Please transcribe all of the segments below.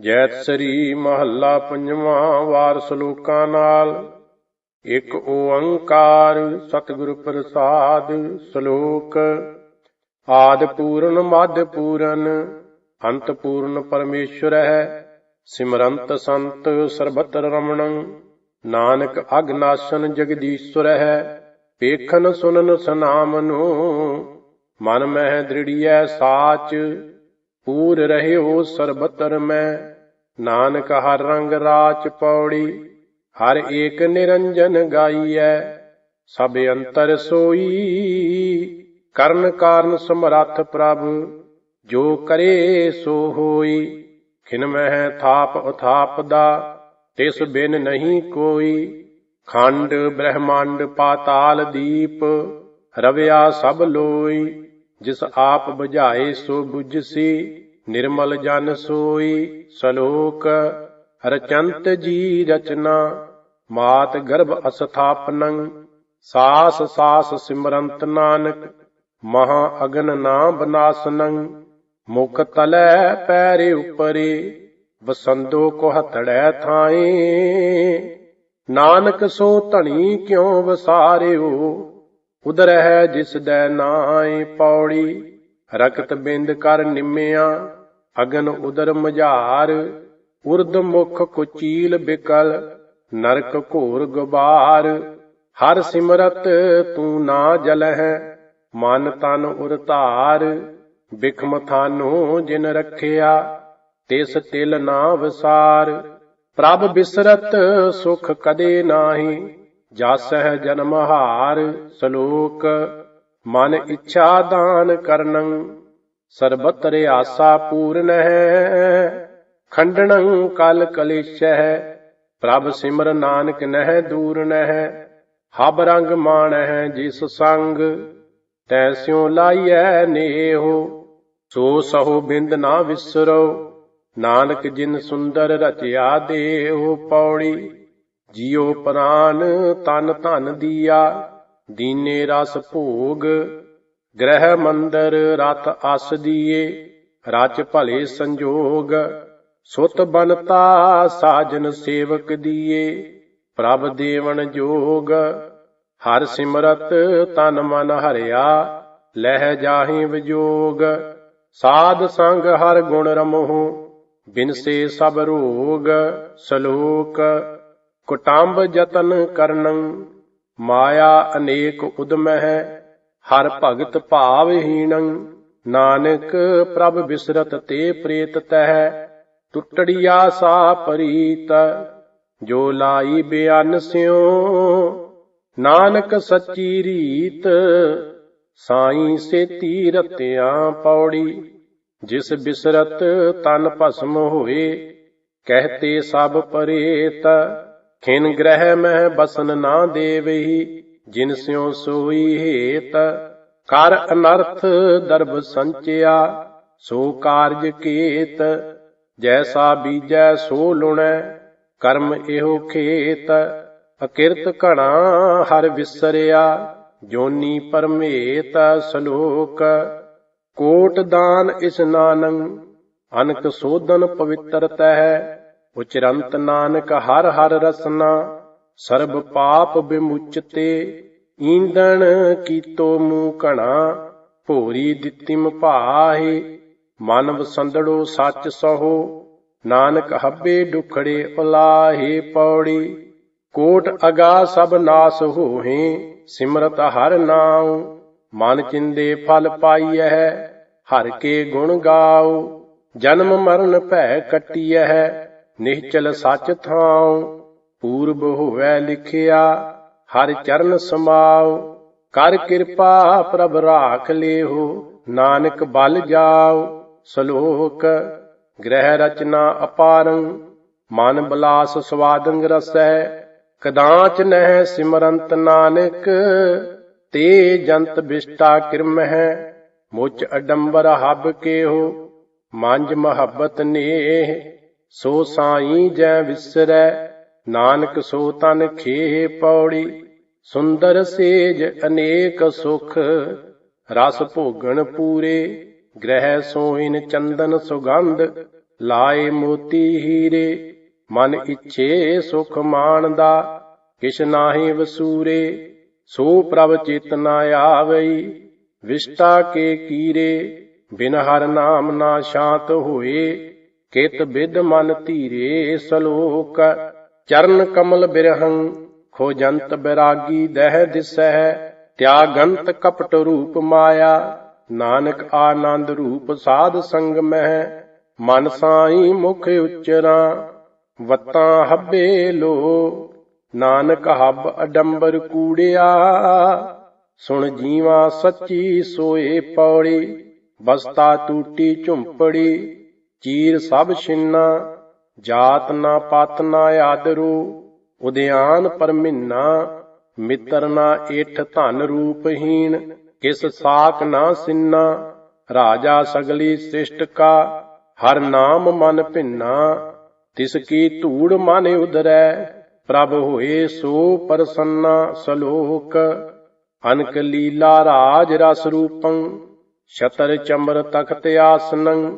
ਜੈਤ ਸ੍ਰੀ ਮਹੱਲਾ ਪੰਜਵਾਂ ਵਾਰ ਸ਼ਲੋਕਾਂ ਨਾਲ। ਇੱਕ ਓੰਕਾਰ ਸਤਿਗੁਰ ਪ੍ਰਸਾਦ ਸ਼ਲੋਕ। ਆਦ ਪੂਰਨ ਮਦ ਪੂਰਨ, ਅੰਤ ਪੂਰਨ ਪਰਮੇਸ਼ਵਰ ਹੈ। ਸਿਮਰੰਤ ਸੰਤ ਸਰਬਤਰ ਰਮਣੰ। ਨਾਨਕ ਅਗਨਾਸ਼ਨ ਜਗਦੀਸ਼ਵਰ ਹੈ। ਵੇਖਨ ਸੁਨਨ ਸਨਾਮਨੋ। ਮਨ ਮਹਿ ਦ੍ਰਿੜੀਐ ਸਾਚ। ਪੂਰ ਰਹਿਓ ਸਰਬਤਰ ਮੈਂ। ਨਾਨਕ ਹਰ ਰੰਗ ਰਾਚ ਪੌੜੀ, ਹਰ ਏਕ ਨਿਰੰਜਨ ਗਾਈਐ। ਸਭ ਅੰਤਰ ਸੋਈ, ਕਰਨ ਕਾਰਨ ਸਮਰੱਥ ਪ੍ਰਭ, ਜੋ ਕਰੇ ਸੋ ਹੋਈ। ਖਿਨ ਮਹਿ ਥਾਪ ਉਥਾਪ ਦਾ ਤਿਸ ਬਿਨ ਨਹੀਂ ਕੋਈ। ਖੰਡ ਬ੍ਰਹਮੰਡ ਪਾਤਾਲ ਦੀਪ, ਰਵਿਆ ਸਭ ਲੋਈ। ਜਿਸ ਆਪ ਬੁਝਾਏ ਸੋ ਬੁਝਸੀ ਨਿਰਮਲ ਜਨ ਸੋਈ, ਸਲੋਕ ਰਚੰਤ ਜੀ ਰਚਨਾ, ਮਾਤ ਗਰਭ ਅਸਥਾਪਨੰ, ਸਾਸ ਸਾਸ ਸਿਮਰੰਤ ਨਾਨਕ, ਮਹਾ ਅਗਨ ਨਾ ਬਨਾਸਨੰ ਮੁਖ ਤਲੈ ਪੈਰੇ ਉਪਰੇ ਵਸੰਦੋ ਕੋ ਹਤੜੈ ਥਾਏ। ਨਾਨਕ ਸੋ ਧਣੀ ਕਿਉ ਵਸਾਰਿਓ? ਉਦਰ ਹੈ ਜਿਸ ਦੈ ਨਾਏ ਪੌੜੀ, ਰਕਤ ਬਿੰਦ ਕਰ ਨਿਮਿਆ, ਅਗਨ ਉਦਰ ਮਝਾਰ, ਉਰਦ ਮੁਖ ਕੁਚੀਲ ਬਿਕਲ, ਨਰਕ ਘੋਰ ਗੁਬਾਰ। ਹਰ ਸਿਮਰਤ ਤੂੰ ਨਾ ਜਲਹਿ, ਮਨ ਤਨ ਉਰ ਧਾਰ। ਬਿਖਮ ਥਾਨੋ ਜਿਨ ਰੱਖਿਆ, ਤਿਸ ਤਿਲ ਨਾ ਵਿਸਾਰ। ਪ੍ਰਭ ਬਿਸਰਤ ਸੁਖ ਕਦੇ ਨਾਹੀ ਜਾਸਹਿ ਜਨਮ ਹਾਰ ਸ਼ਲੋਕ, ਮਨ ਇੱਛਾ ਦਾਨ ਕਰਨੰ ਸਰਬਤਰ ਆਸਾ ਪੂਰਨ ਹੈ ਖੰਡਨੰ ਕਲ ਕਲੇਸ਼ਹਿ, ਪ੍ਰਭ ਸਿਮਰ ਨਾਨਕ ਨਹਿ ਦੂਰ ਨਹਿ ਹਬ ਰੰਗ ਮਾਣਹਿ ਜਿਸ ਸੰਗ ਤੈਸਿਉ ਲਾਈਐ ਨੇਹੋ, ਸੋ ਸਹੋ ਬਿੰਦ ਨਾ ਵਿਸਰੋ, ਨਾਨਕ ਜਿਨ ਸੁੰਦਰ ਰਚਿਆ ਦੇਹੁ ਪੌੜੀ। ਜਿਉ ਪ੍ਰਾਨ ਤਨ ਧਨ ਦੀਆ, ਦੀਨੇ ਰਸ ਭੋਗ, ਗ੍ਰਹਿ ਮੰਦਰ ਰਤ ਅਸ ਦੀਏ ਰਚ ਭਲੇ ਸੰਜੋਗ, ਸੁਤ ਬਨਤਾ ਸਾਜਨ ਸੇਵਕ ਦੀਏ, ਪ੍ਰਭ ਦੇਵਨ ਜੋਗ, ਹਰ ਸਿਮਰਤ ਤਨ ਮਨ ਹਰਿਆ, ਲਹਿ ਜਾਹੀ ਵਿਜੋਗ, ਸਾਧ ਸੰਗ ਹਰ ਗੁਣ ਰਮਹੁ, ਬਿਨਸੇ ਸਭ ਰੋਗ, ਸਲੋਕ ਕੁਟੰਬ ਜਤਨ ਕਰਨੰ, ਮਾਇਆ ਅਨੇਕ ਉਦਮ ਹੈ ਹਰ ਭਗਤ ਭਾਵਹੀਣੰ ਨਾਨਕ ਪ੍ਰਭ ਬਿਸਰਤ ਤੇ ਪ੍ਰੇਤ ਤਹਿ, ਟੁੱਟੜੀਆ ਸਾ ਪਰੀਤ। ਜੋ ਲਾਈ ਬਿਆਨ ਸਿਓ ਨਾਨਕ ਸੱਚੀ ਰੀਤ। ਸਾਈ ਸੇਤੀ ਰਤਿਆਂ ਪੌੜੀ, ਜਿਸ ਬਿਸਰਤ ਤਨ ਭਸਮ ਹੋਏ ਕਹਤੇ ਸਭ ਪਰੇਤ। ਖਿਨ ਗ੍ਰਹਿ ਮਹਿ ਬਸਨ ਨਾ ਦੇਵਹੀ, ਜਿਨ ਸਿਉ ਸੋਈ ਹੇਤ। ਕਰ ਅਨਰਥ ਦਰਬ ਸੰਚਿਆ, ਸੋ ਕਾਰਜ ਕੀਤ। ਜੈਸਾ ਬੀਜੈ ਸੋ ਲੁਣੈ, ਕਰਮ ਇਹੋ ਖੇਤ। ਅਕਿਰਤ ਘਣਾ ਹਰ ਵਿਸਰਿਆ, ਜੋਨੀ ਪਰਮੇਤ ਸਲੋਕ। ਕੋਟ ਦਾਨ ਇਸਨਾਨੰ ਅਨਕ ਸੋਧਨ ਪਵਿੱਤਰ ਤਹਿ। ਉਚਰੰਤ ਨਾਨਕ ਹਰ ਹਰ ਰਸਨਾ, ਸਰਬ ਪਾਪ ਬਿਮੁਚਤੇ ਈਂਦਣ ਕੀਤੋ ਮੂ ਘਣਾ, ਭੋਰੀ ਦਿੱਤਿਮ ਭਾਹੇ ਮਨ ਵਸੰਦੜੋ ਸੱਚ ਸਹੋ, ਨਾਨਕ ਹੱਬੇ ਡੁਖੜੇ ਉਲਾਹੇ ਪੌੜੀ, ਕੋਟ ਅਗਾ ਸਭ ਨਾਸ ਹੋਹੇ, ਸਿਮਰਤ ਹਰ ਨਾਉ, ਮਨ ਚਿੰਦੇ ਫਲ ਪਾਈਐ, ਹਰ ਕੇ ਗੁਣ ਗਾਉ, ਜਨਮ ਮਰਨ ਭੈ ਕੱਟੀਐ ਨਿਹਚਲ ਸੱਚ ਥਾਉ, ਪੂਰਬ ਹੋਵੈ ਲਿਖਿਆ, ਹਰ ਚਰਨ ਸਮਾਉ। ਕਰ ਕਿਰਪਾ ਪ੍ਰਭ ਰਾਖ ਲੇਹੋ, ਨਾਨਕ ਬਲ ਜਾਉ। ਸ਼ਲੋਕ ਗ੍ਰਹਿ ਰਚਨਾ ਅਪਾਰੰ, ਮਨ ਬਲਾਸ ਸਵਾਦੰਗ ਰਸੈ। ਕਦਾਚ ਨਹਿ ਸਿਮਰੰਤ ਨਾਨਕ, ਤੇ ਜੰਤ ਬਿਸ਼ਟਾ ਕਿਰਮਹਿ ਮੁਚ ਅਡੰਬਰ ਹਬ ਕੇਹੋ ਮੰਜ ਮਹੱਬਤ ਨੇਹ ਸੋ ਸਾਈ ਜੈ ਵਿਸਰੈ, ਨਾਨਕ ਸੋ ਤਨ ਖੇਹ ਪੌੜੀ, ਸੁੰਦਰ ਸੇਜ ਅਨੇਕ ਸੁਖ, ਰਸ ਭੋਗਣ ਪੂਰੇ, ਗ੍ਰਹਿ ਸੋਇਨ ਚੰਦਨ ਸੁਗੰਧ, ਲਾਏ ਮੋਤੀ ਹੀਰੇ, ਮਨ ਇੱਛੇ ਸੁਖ ਮਾਣਦਾ, ਕਿਛ ਨਾਹੀ ਵਸੂਰੇ, ਸੋ ਪ੍ਰਭ ਚੇਤਨਾ ਆਵਈ, ਵਿਸ਼ਟਾ ਕੇ ਕੀਰੇ, ਬਿਨ ਹਰ ਨਾਮ ਨਾ ਸ਼ਾਂਤ ਹੋਏ ਕਿਤ ਬਿਦ ਮਨ ਧੀਰੇ ਸਲੋਕ, ਚਰਨ ਕਮਲ ਬਿਰਹੰ ਖੋਜੰਤ ਬਿਰਾਗੀ ਦਹਿ ਦਿਸਹਿ, ਤਿਆਗੰਤ ਕਪਟ ਰੂਪ ਮਾਇਆ, ਨਾਨਕ ਆਨੰਦ ਰੂਪ ਸਾਧ ਸੰਗ ਮਹਿ, ਮਨ ਸਾਈ ਮੁਖ ਉਚਰਾ, ਵਤਾਂ ਹੱਬੇ ਲੋ, ਨਾਨਕ ਹੱਬ ਅਡੰਬਰ ਕੂੜਿਆ, ਸੁਣ ਜੀਵਾ ਸੱਚੀ ਸੋਏ ਪੌੜੀ, ਬਸਤਾ ਟੂਟੀ ਝੁੰਪੜੀ ਚੀਰ ਸਭ ਛਿੰਨਾ, ਜਾਤ ਨਾ ਪਤ ਨਾ ਆਦਰੂ, ਉਦਿਆਨ ਪਰਮਿੰਨਾ ਮਿੱਤਰ ਨਾ ਏਠ ਧਨ ਰੂਪਹੀਨ ਕਿਸ ਸਾਖ ਨਾ ਸਿੰਨਾ, ਰਾਜਾ ਸਗਲੀ ਸ੍ਰਿਸ਼ਟ ਕਾ, ਹਰ ਨਾਮ ਮਨ ਭਿੰਨਾ, ਤਿਸ ਕੀ ਧੂੜ ਮਨ ਉਦਰੈ ਪ੍ਰਭ ਹੋਏ ਸੋ ਪ੍ਰਸੰਨਾ ਸਲੋਕ, ਅਨਕ ਲੀਲਾ ਰਾਜ ਰਸ ਰੂਪੰ ਸ਼ਤਰ ਚਮਰ ਤਖਤ ਆਸਨੰ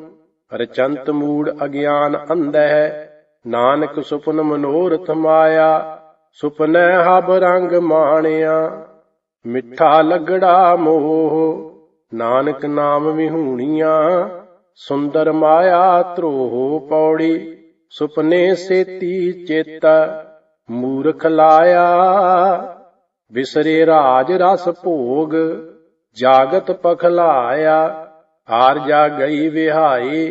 ਰਚੰਤ ਮੂੜ ਅਗਿਆਨ ਅੰਧੈ ਨਾਨਕ ਸੁਪਨ ਮਨੋਰਥ ਮਾਇਆ, ਸੁਪਨੈ ਹਬ ਰੰਗ ਮਾਣਿਆ। ਮਿੱਠਾ ਲਗੜਾ ਮੋਹ, ਨਾਨਕ ਨਾਮ ਵਿਹੂਣੀਆਂ। ਸੁੰਦਰ ਮਾਇਆ ਧਰੋਹ ਪੌੜੀ, ਸੁਪਨੇ ਸੇਤੀ ਚੇਤਾ, ਮੂਰਖ ਲਾਇਆ। ਵਿਸਰੇ ਰਾਜ ਰਸ ਭੋਗ, ਜਾਗਤ ਪਖਲਾਇਆ। ਆਰ ਜਾ ਗਈ ਵਿਹਾਈ,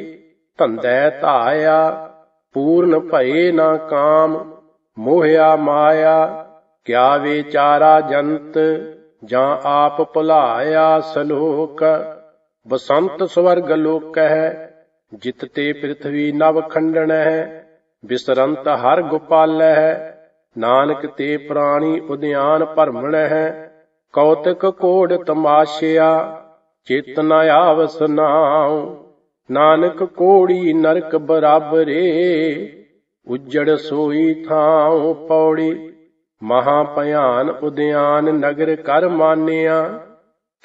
ਧੰਦੈ ਧਾਇਆ, ਪੂਰਨ ਭਏ ਨਾ ਕਾਮ, ਮੋਹਿਆ ਮਾਇਆ, ਕਿਆ ਵਿਚਾਰਾ ਜੰਤ, ਜਾਂ ਆਪ ਭੁਲਾਇਆ ਸਲੋਕ, ਬਸੰਤ ਸਵਰਗ ਲੋਕ ਹੈ ਜਿਤ ਤੇ ਪ੍ਰਿਥਵੀ ਨਵ ਖੰਡਣ ਹੈ ਬਿਸਰੰਤ ਹਰ ਗੋਪਾਲ ਹੈ ਨਾਨਕ ਤੇ ਪ੍ਰਾਣੀ ਉਦਿਆਨ ਭਰਮਣ ਹੈ ਕੌਤਕ ਕੋੜ ਤਮਾਸ਼ਿਆ ਚੇਤਨ ਆਵਸ ਨਾਉ, ਨਾਨਕ ਕੋੜੀ ਨਰਕ ਬਰਾਬਰੇ, ਉਜੜ ਸੋਈ ਥਾਉ ਪੌੜੀ, ਮਹਾ ਭਿਆਨ ਉਦਿਆਨ ਨਗਰ ਕਰ ਮਾਨਿਆ,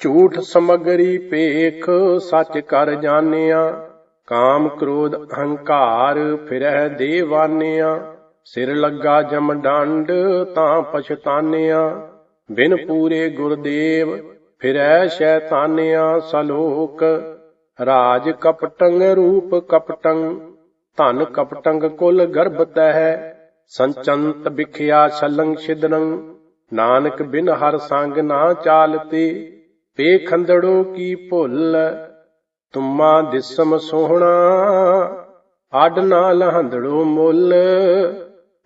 ਝੂਠ ਸਮਗਰੀ ਪੇਖ ਸੱਚ ਕਰ ਜਾਣਿਆ, ਕਾਮ ਕ੍ਰੋਧ ਅਹੰਕਾਰ ਫਿਰਹਿ ਦੇਵਾਨਿਆ, ਸਿਰ ਲੱਗਾ ਜਮ ਡੰਡ ਤਾਂ ਪਛਤਾਨਿਆ, ਬਿਨ ਪੂਰੇ ਗੁਰਦੇਵ ਫਿਰੈ ਸ਼ੈਤਾਨਿਆ ਸਲੋਕ। ਰਾਜ ਕਪਟੰਗ ਰੂਪ ਕਪਟੰਗ, ਧਨ ਕਪਟੰਗ ਕੁਲ ਗਰਭ ਤਹਿ। ਸੰਚੰਤ ਵਿਖਿਆ ਛਲੰ ਛਿਦਨੰ ਨਾਨਕ ਬਿਨ ਹਰ ਸੰਗ ਨਾ ਚਾਲਤੇ। ਪੇ ਖੰਦੜੋ ਕੀ ਭੁੱਲ, ਤੁਮਾ ਦਿਸਮ ਸੋਹਣਾ। ਆਡ ਨਾ ਲਹੰਦੜੋ ਮੁੱਲ,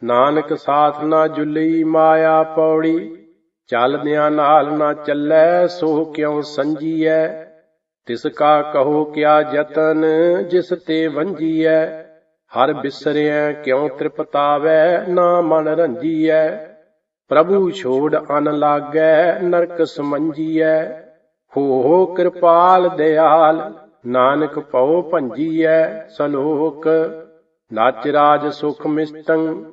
ਨਾਨਕ ਸਾਥ ਨਾ ਜੁਲਈ ਮਾਇਆ ਪੌੜੀ। ਚੱਲਦਿਆਂ ਨਾਲ ਨਾ ਚੱਲੈ ਸੋ ਕਿਉ ਸੰਜੀਐ? ਤਿਸ ਕਾ ਕਹੋ ਕਿਆ ਯਤਨ, ਜਿਸ ਤੇ ਵੰਜੀਐ? ਹਰ ਬਿਸਰਿਐ ਕਿਉ ਤ੍ਰਿਪਤਾਵੈ, ਨਾ ਮਨ ਰੰਜੀਐ? ਪ੍ਰਭੂ ਛੋੜ ਅਨ ਲਾਗੈ, ਨਰਕ ਸਮੰਜੀਐ? ਹੋ ਕਿਰਪਾਲ ਦਿਆਲ, ਨਾਨਕ ਪਉ ਭੰਜੀਐ? ਸਲੋਕ, ਨਾਚ ਰਾਜ ਸੁਖ ਮਿਸਟੰ,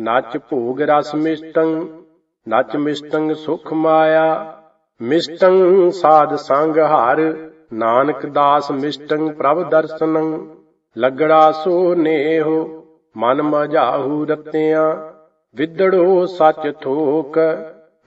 ਨਾਚ ਭੋਗ ਰਸ ਮਿਸਟੰ ਨਚ ਮਿਸਟੰਗ ਸੁਖ ਮਾਇਆ ਮਿਸਟੰ ਸਾਧ ਸੰਗ ਹਰ, ਨਾਨਕ ਦਾਸ ਮਿਸਟੰ ਪ੍ਰਭ ਦਰਸ਼ਨੰ। ਲਗੜਾ ਸੋ ਨੇਹੋ, ਮਨ ਮਝਾਹੂ ਰਤਿਆਂ, ਵਿਦੜੋ ਸੱਚ ਥੋਕ,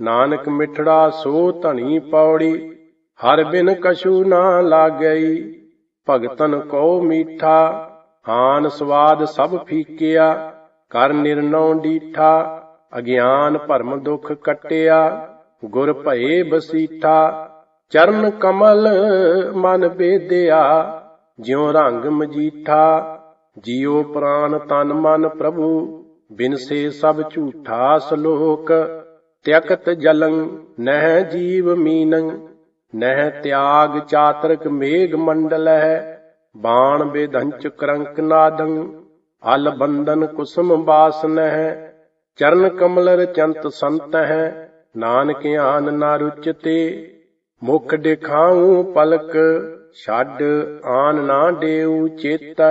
ਨਾਨਕ ਮਿਠੜਾ ਸੋ ਧਣੀ ਪੌੜੀ, ਹਰ ਬਿਨ ਕਛੂ ਨਾ ਲਾਗਈ। ਭਗਤਨ ਕੋ ਮੀਠਾ, ਆਨ ਸਵਾਦ ਸਭ ਫੀਕਿਆ, ਕਰ ਨਿਰਨਉ ਡੀਠਾ ਅਗਿਆਨ ਭਰਮ ਦੁਖ ਕਟਿਆ, ਗੁਰ ਭਏ ਬਸੀਠਾ, ਚਰਨ ਕਮਲ ਮਨ ਬੇਦਿਆ ਜਿਉ ਰੰਗ ਮਜੀਠਾ, ਜਿਉ ਪ੍ਰਾਨ ਤਨ ਮਨ ਪ੍ਰਭੂ, ਬਿਨਸੇ ਸਭ ਝੂਠਾ ਸਲੋਕ ਤਿਅਕਤ ਜਲੰ ਨਹਿ ਜੀਵ ਮੀਨੰ, ਨਹਿ ਤਿਆਗ ਚਾਤਰਕ ਮੇਘ ਮੰਡਲ ਹੈ ਬਾਣ ਬੇਧੰਚ ਕਰੰਕ ਨਾਦੰ, ਅਲ ਬੰਦਨ ਕੁਸਮ ਬਾਸਨ ਹੈ ਚਰਨ ਕਮਲ ਰਚੰਤ ਸੰਤ ਹੈ, ਨਾਨਕ ਆਨ ਨਾ ਰੁਚਤੇ। ਮੁਖ ਦਿਖਾਉ ਪਲਕ, ਛੱਡ ਆਨ ਨਾ ਦੇਉ ਚੇਤ।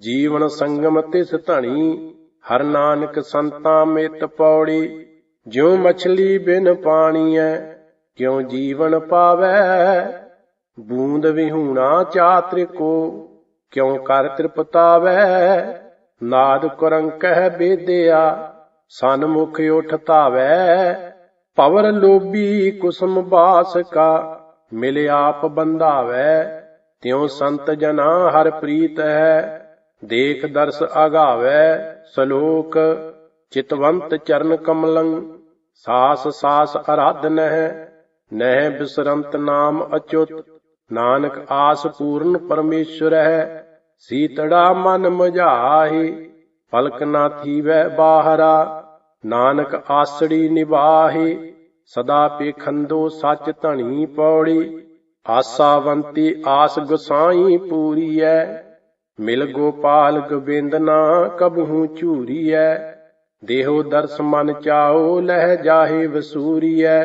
ਜੀਵਨ ਸੰਗਮ ਤਿਸ ਧਣੀ, ਹਰ ਨਾਨਕ ਸੰਤਾਂ ਮਿਤ ਪੌੜੀ। ਜਿਉ ਮਛਲੀ ਬਿਨ ਪਾਣੀ ਪਾਣੀਐ, ਕਿਉ ਜੀਵਨ ਪਾਵੈ। ਬੂੰਦ ਵਿਹੂਣਾ ਚਾਤ੍ਰਿਕੋ ਕਿਉ ਕਰ ਤ੍ਰਿਪਤਾਵੈ। ਨਾਦ ਕੁਰੰਕਹਿ ਬੇਦਿਆ ਸਨਮੁਖ ਉਠ ਧਾਵੈ, ਪਵਰ ਲੋਭੀ ਕੁਸਮ ਬਾਸ ਕਾ, ਮਿਲ ਆਪ ਬੰਧਾਵੈ। ਤਿਉ ਸੰਤ ਜਨਾ ਹਰ ਪ੍ਰੀਤ ਹੈ, ਦੇਖ ਦਰਸ ਆਗਾਵੈ ਸ਼ਲੋਕ, ਚਿਤਵੰਤ ਚਰਨ ਕਮਲੰ, ਸਾਸ ਸਾਸ ਅਰਾਧਨਹਿ ਨਹਿ ਬਿਸਰੰਤ ਨਾਮ ਅਚੁਤ। ਨਾਨਕ ਆਸ ਪੂਰਨ ਪਰਮੇਸ਼ਰ ਹੈ, ਸੀਤੜਾ ਮਨ ਮਝਾਹੀ, ਪਲਕ ਨਾ ਥੀਵੈ ਬਾਹਰਾ। ਨਾਨਕ ਆਸੜੀ ਨਿਵਾਹੀ, ਸਦਾ ਪੇਖੰਦੋ ਸੱਚ ਧਣੀ ਪੌੜੀ, ਆਸਾਵੰਤੀ ਆਸ ਗੁਸਾਈ ਪੂਰੀਐ, ਮਿਲ ਗੋਪਾਲ ਗੋਬਿੰਦ ਨਾ ਕਬਹੂ ਝੂਰੀਐ, ਦੇਹੋ ਦਰਸ ਮਨ ਚਾਓ ਲਹਿ ਜਾਹੇ ਵਸੂਰੀਐ,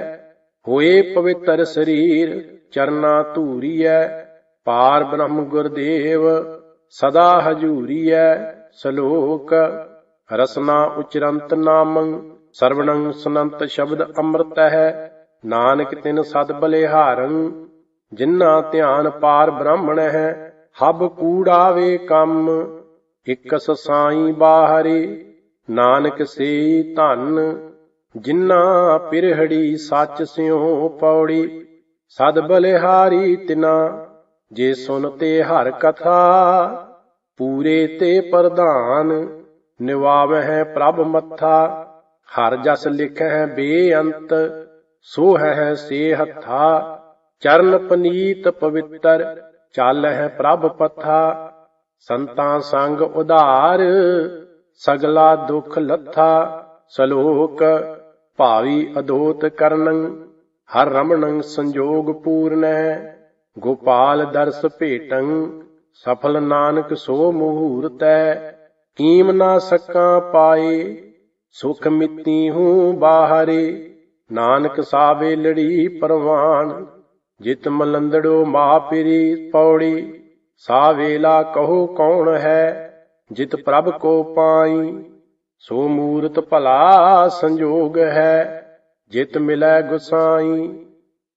ਹੋਏ ਪਵਿੱਤਰ ਸਰੀਰ ਚਰਨਾ ਧੂਰੀਐ, ਪਾਰ ਬ੍ਰਹਮ ਗੁਰਦੇਵ ਸਦਾ ਹਜੂਰੀਐ, ਸ਼ਲੋਕ ਰਸਨਾ ਉਚਰੰਤ ਨਾਮੰ, ਸਰਵਣੰ ਸੁਨੰਤ ਸ਼ਬਦ ਅੰਮ੍ਰਿਤ ਹੈ। ਨਾਨਕ ਤਿਨ ਸਦ ਬਲਿਹਾਰੰ, ਜਿਨ੍ਹਾਂ ਧਿਆਨ ਪਾਰ ਬ੍ਰਾਹਮਣ ਹੈ, ਹਬ ਕੂੜਾਵੇ ਕੰਮ, ਇਕਸ ਸਾਈ ਬਾਹਰੇ। ਨਾਨਕ ਸੇ ਧਨ, ਜਿਨ੍ਹਾਂ ਪਿਰਹੜੀ ਸੱਚ ਸਿਉ ਪੌੜੀ। ਸਦ ਬਲਿਹਾਰੀ ਤਿਨਾ, ਜੇ ਸੁਨ ਤੇ ਹਰ ਕਥਾ, ਪੂਰੇ ਤੇ ਪ੍ਰਧਾਨ। ਨਿਵਾਵਹਿ ਪ੍ਰਭ ਮੱਥਾ, ਹਰ ਜਸ ਲਿਖੈ ਬੇਅੰਤ ਸੋ ਹੈ ਸੇ ਹੱਥਾ ਚਰਨ ਪਨੀਤ ਪਵਿੱਤਰ, ਚਾਲਹਿ ਪ੍ਰਭ ਪਥਾ। ਸੰਤਾਂ ਸੰਗ ਉਧਾਰ, ਸਗਲਾ ਦੁਖ ਲੱਥਾ, ਸ਼ਲੋਕ ਭਾਵੀ ਅਦੋਤ ਕਰਨੰ, ਹਰ ਰਮਣੰ ਸੰਜੋਗ ਪੂਰਨੈ। ਗੋਪਾਲ ਦਰਸ ਭੇਟੰ, ਸਫਲ ਨਾਨਕ ਸੋ ਮਹੂਰਤੈ ਕੀਮ ਨਾ ਸਕਾਂ ਪਾਏ, ਸੁਖ ਮਿੱਤੀ ਹੂੰ ਬਾਹਰੇ। ਨਾਨਕ ਸਾਵੇ ਲੜੀ ਪਰਵਾਨ, ਜਿਤ ਮਲੰਦੜੋ ਮਾਪਿਰੀ ਪੌੜੀ। ਸਾ ਵੇਲਾ ਕਹੋ ਕੌਣ ਹੈ, ਜਿਤ ਪ੍ਰਭ ਕੋ ਪਾਈ। ਸੋ ਮੂਰਤ ਭਲਾ ਸੰਜੋਗ ਹੈ, ਜਿਤ ਮਿਲੈ ਗੁਸਾਈ।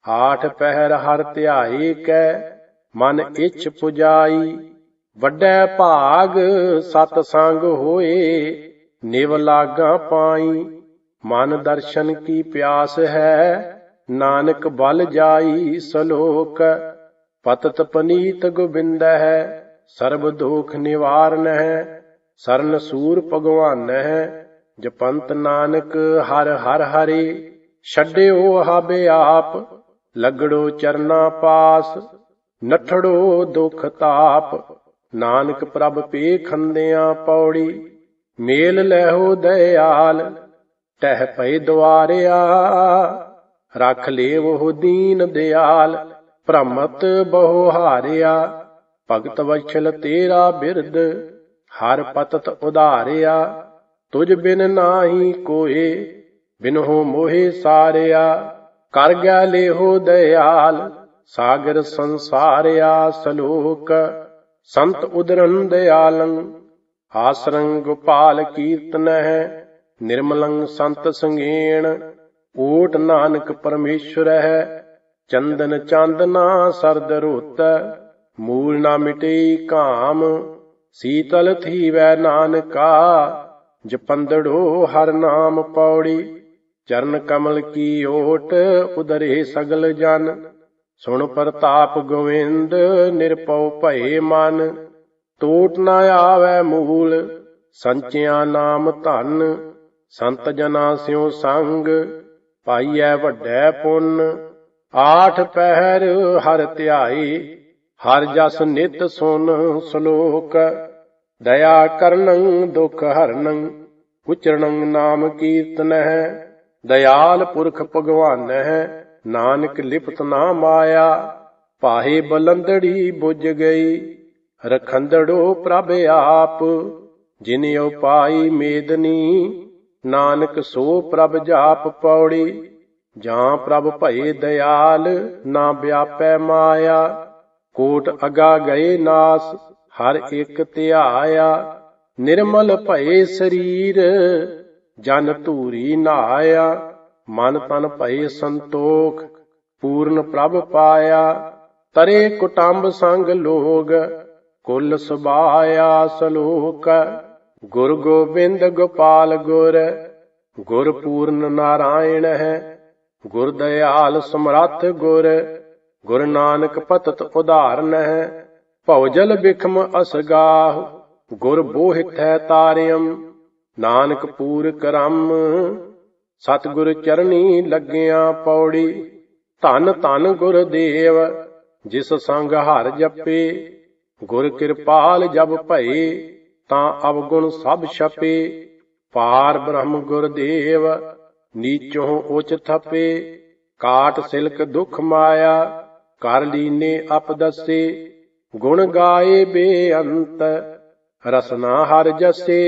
ਆਠ ਪਹਿਰ ਹਰ ਧਿਆਏ ਕੈ, ਮਨ ਇੱਛ ਪੁਜਾਈ। ਵੱਡੈ ਭਾਗ ਸਤ ਸੰਗ ਹੋਏ, ਨਿਵ ਲਾਗਾ ਪਾਈ। ਮਨ ਦਰਸ਼ਨ ਕੀ ਪਿਆਸ ਹੈ, ਨਾਨਕ ਬਲ ਜਾਈ ਸਲੋਕ। ਪਤਤ ਪਨੀਤ ਗੋਬਿੰਦ ਹੈ, ਸਰਬ ਦੋਖ ਨਿਵਾਰਨ ਹੈ। ਸਰਨ ਸੂਰ ਭਗਵਾਨ ਹੈ, ਜਪੰਤ ਨਾਨਕ ਹਰ ਹਰ ਹਰੇ। ਛੱਡਿਓ ਹਾਬੇ ਆਪ, ਲਗੜੋ ਚਰਨਾ ਪਾਸ, ਨਠੜੋ ਦੁਖ ਤਾਪ। ਨਾਨਕ ਪ੍ਰਭ ਪੇ ਖੰਦਿਆਂ ਪੌੜੀ, ਮੇਲ ਲੈਹੋ ਦਇਆਲ, ਟਹਿ ਪਏ ਦੁਆਰਿਆ, ਰਖ ਲੇਵੋ ਦੀਨ ਦਿਆਲ, ਭ੍ਰਮਤ ਬਹੁ ਹਾਰਿਆ, ਭਗਤ ਵਛਲ ਤੇਰਾ ਬਿਰਦ, ਹਰ ਪਤਤ ਉਧਾਰਿਆ, ਤੁਝ ਬਿਨ ਨਾਹੀ ਕੋਏ ਬਿਨਹੁ ਮੋਹਿ ਸਾਰਿਆ, ਕਰ ਗਿਆ ਲੇਹੋ ਦਇਆਲ, ਸਾਗਰ ਸੰਸਾਰਿਆ ਸਲੋਕ ਸੰਤ ਉਦਰਨ ਦਿਆਲੰ ਆਸਰੰ ਗੋਪਾਲ ਕੀਰਤਨ ਹੈ, ਨਿਰਮਲੰ ਸੰਤ ਸੰਗੇਣ ਓਟ ਨਾਨਕ ਪਰਮੇਸ਼ਰ ਹੈ, ਚੰਦਨ ਚਾਂਦਨਾ ਸਰਦ ਰੋਤ, ਮੂਲ ਨਾ ਮਿਟੇ ਕਾਮ, ਸੀਤਲ ਥੀਵੈ ਨਾਨਕਾ, ਜਪੰਦੜੋ ਹਰ ਨਾਮ ਪੌੜੀ, ਚਰਨ ਕਮਲ ਕੀ ਓਟ ਉਦਰੇ ਸਗਲ ਜਨ। ਸੁਣ ਪ੍ਰਤਾਪ ਗੋਵਿੰਦ ਨਿਰਪਉ ਭਏ ਮਨ ਟੋਟ ਨਾ ਆਵੈ ਮੂਲ, ਸੰਚਿਆ ਨਾਮ ਧਨ, ਸੰਤ ਜਨਾ ਸਿਉ ਸੰਗ, ਪਾਈਐ ਵੱਡੈ ਪੁੰਨ, ਆਠ ਪਹਿਰ ਹਰ ਧਿਆਈ, ਹਰ ਜਸ ਨਿਤ ਸੁਨ ਸ਼ਲੋਕ, ਦਇਆ ਕਰਨੰ ਦੁਖ ਹਰਨੰ ਉਚਰਣੰ ਨਾਮ ਕੀਰਤਨ ਹੈ ਦਇਆਲ ਪੁਰਖ ਭਗਵਾਨ ਹੈ ਨਾਨਕ ਲਿਪਤ ਨਾ ਮਾਇਆ, ਪਾਹੇ ਬਲੰਦੜੀ ਬੁੱਝ ਗਈ। ਰਖੰਦੜੋ ਪ੍ਰਭ ਆਪ, ਜਿਨ ਉਪਾਈ ਮੇਦਨੀ, ਨਾਨਕ ਸੋ ਪ੍ਰਭ ਜਾਪ ਪੌੜੀ। ਜਾਂ ਪ੍ਰਭ ਭਏ ਦਇਆਲ, ਨਾ ਵਿਆਪੈ ਮਾਇਆ। ਕੋਟ ਅਗਾ ਗਏ ਨਾਸ, ਹਰ ਇੱਕ ਧਿਆਇਆ। ਨਿਰਮਲ ਭਏ ਸਰੀਰ, ਜਨ ਧੂਰੀ ਨਾਇਆ। ਮਨ ਤਨ ਭਏ ਸੰਤੋਖ, ਪੂਰਨ ਪ੍ਰਭ ਪਾਇਆ, ਤਰੇ ਕੁਟੰਬ ਸੰਗ ਲੋਗ, ਕੁਲ ਸੁਭਾਇਆ ਸਲੋਕ। ਗੁਰ ਗੋਬਿੰਦ ਗੋਪਾਲ ਗੁਰ ਗੁਰ ਪੂਰਨ ਨਾਰਾਇਣ ਹੈ। ਗੁਰ ਦਇਆਲ ਸਮਰੱਥ ਗੁਰ ਗੁਰ ਨਾਨਕ ਪਤਤ ਉਧਾਰਨ ਹੈ। ਭਉਜਲ ਬਿਖਮ ਅਸਗਾਹ ਗੁਰ ਬੋਹਿਤ ਹੈ ਤਾਰਿਯਮ ਨਾਨਕ ਪੂਰ ਕਰਮ ਸਤਿਗੁਰ ਚਰਣੀ ਲੱਗਿਆ ਪੌੜੀ, ਧੰਨ ਧੰਨ ਗੁਰਦੇਵ, ਜਿਸ ਸੰਗ ਹਰ ਜਪੇ, ਗੁਰ ਕਿਰਪਾਲ ਜਬ ਭਏ, ਤਾਂ ਅਵਗੁਣ ਸਭ ਛਪੇ, ਪਾਰ ਬ੍ਰਹਮ ਗੁਰਦੇਵ, ਨੀਚੋਂ ਉਚ ਥਪੇ, ਕਾਟ ਸਿਲਕ ਦੁਖ ਮਾਇਆ, ਕਰ ਲੀਨੇ ਅਪਦਸੇ ਗੁਣ ਗਾਏ ਬੇਅੰਤ, ਰਸਨਾ ਹਰ ਜਸੇ।